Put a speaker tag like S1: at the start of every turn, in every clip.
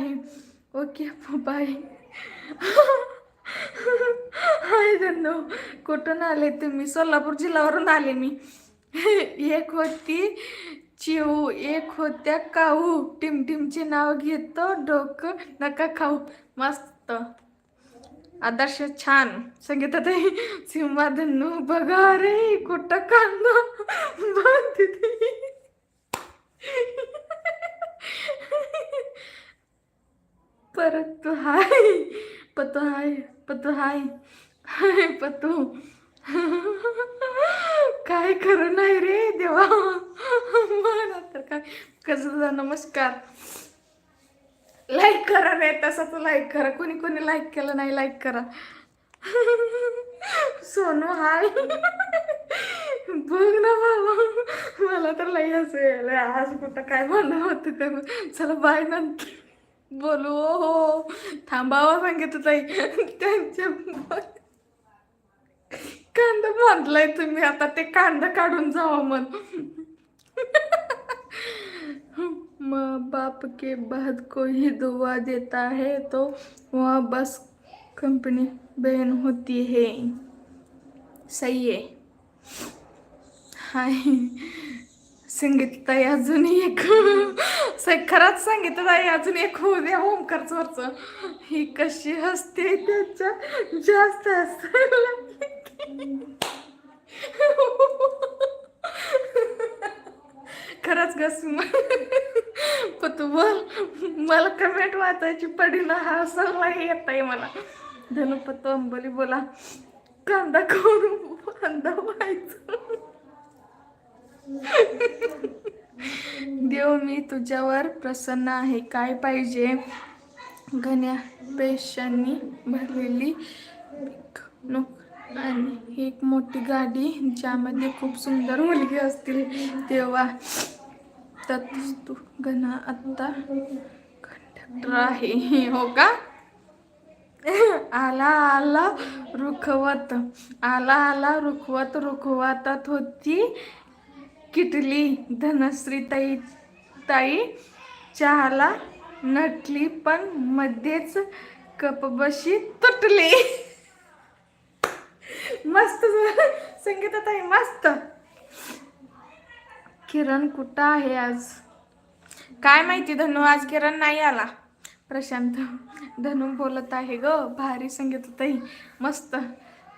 S1: आहे okay bye hi Dhanno कुठून आले तुम्ही सोलापूर जिल्ह्यावरून आले मी. एक होती चिऊ एक होत्या काऊ. टिमटिमचे नाव घेतो डोकं नका खाऊ. मस्त. आदर्श छान. संगीताताई सिंबा धन्नू बघा रे कुठं कांदा बघ तिथे परत तू हाय. पतू हाय पतू हाय. हाय पतू. काय करू नाही रे देवा. म्हणा तर काय. कसं नमस्कार. लाईक करा रे तसंच लाईक करा. कोणी कोणी लाईक केलं नाही लाईक करा. सोनू हाय. बघ ना बाबा. मला तर लई हसू यायला आज कुठं काय म्हणणं होतं का चला बाय नंतर. बोलू हो, हो. थांबावं सांगितलं ताई त्यांच्या कांदा बांधलाय तुम्ही आता ते कांदा काढून जावा मन माँ बाप के बाद कोई दुआ देता है तो वहाँ बस कंपनी बहन होती है। सही आहे हाय। संगीताई अजून एक. स- खरंच संगीताई अजून एक होऊ द्या ओमकारच वरच ही कशी हसते त्याच्या जास्त हसायला खरंच गस पण तू बोल मला कमेंट वाचायची पडी ना हा सगळा येत आहे मला. धनुपत अंबोली बोला कांदा करून कांदा व्हायचं. देव मी तुझ्यावर प्रसन्न आहे. काय पाहिजे? घण्या पेशांनी भरलेली आणि एक मोठी गाडी ज्यामध्ये खूप सुंदर मुलगी असतील. तेव्हा त्यात तू घना आत्ता कंडक्टर आहे. हो का? आला आला रुखवत. आला आला रुखवत रुखवतात होती किटली धनश्री ताई चहाला नटली पण मध्येच कपबशी तुटली. मस्त संगीता ताई मस्त. किरण कुठं आहे आज? काय माहिती धनु आज किरण नाही आला. प्रशांत धनु बोलत आहे ग भारी संगीत ताई मस्त.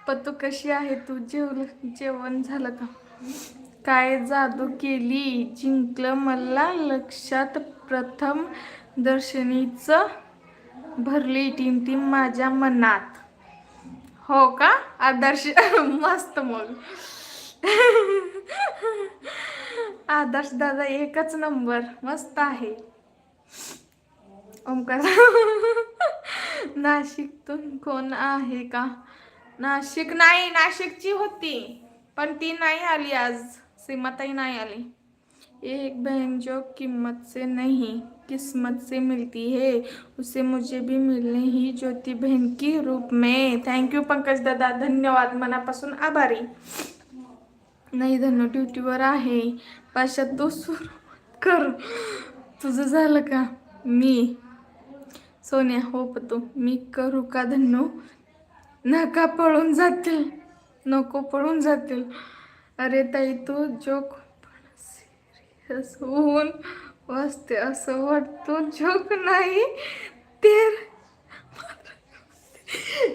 S1: पतू कशी आहे तू? जेवल जेवण झालं का? काय जादू केली? जिंकलं मला लक्षात प्रथम दर्शनीचं भरली टिमटिम माझ्या मनात. हो का? आदर्श मस्त मग. आदर्श दादा एकच नंबर मस्त आहे. ओमकार नाशिकतून कोण आहे का? नाशिक नाही नाशिकची होती पण ती नाही आली आज. सीमाताई नाही आली. एक बहन जो कीमत से नहीं किस्मत से मिलती है उसे मुझे भी मिलने ही ज्योति बहन की रूप में. थँक्यू पंकज दादा. धन्यवाद. मनापासून आभारी. नाही धनु ड्युटीवर आहे. पाशा तू सुरुवात कर. तुझं झालं का? मी. सोन्या हो पतो. मी करू का धन्नू? नका पळून जातील. नको पळून जातील. अरे ताई तू जोक सिरियस होऊन वाचते असं वाटतं. जोक नाही तेर.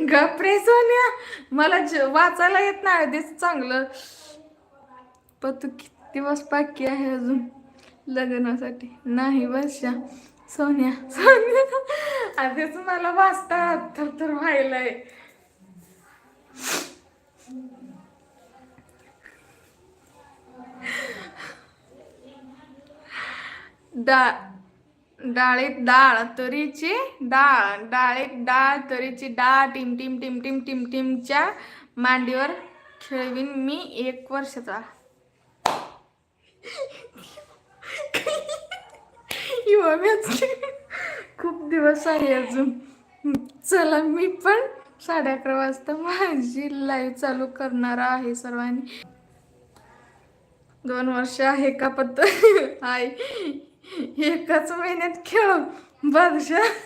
S1: गप्रे सोन्या. मला ज- वाचायला येत नाही आधीच चांगलं. पण तू किती दिवस बाकी आहे अजून लग्नासाठी? नाही वर्षा सोन्या सोन्या. आधीच मला वाचता तर तर आहे डाळ डाळीत डाळ तरीची डाळ डाळीत डाळ तरीची डाळ टिम टिम टिम टिम टिम टिमच्या मांडीवर खेळवीन मी एक वर्षाचा. खूप दिवस आहे अजून. चला मी पण साडे अकरा वाजता माझी लाईव्ह चालू करणार आहे सर्वांनी. दोन वर्ष आहे का पत्त आहे एकाच महिन्यात खेळ बादशा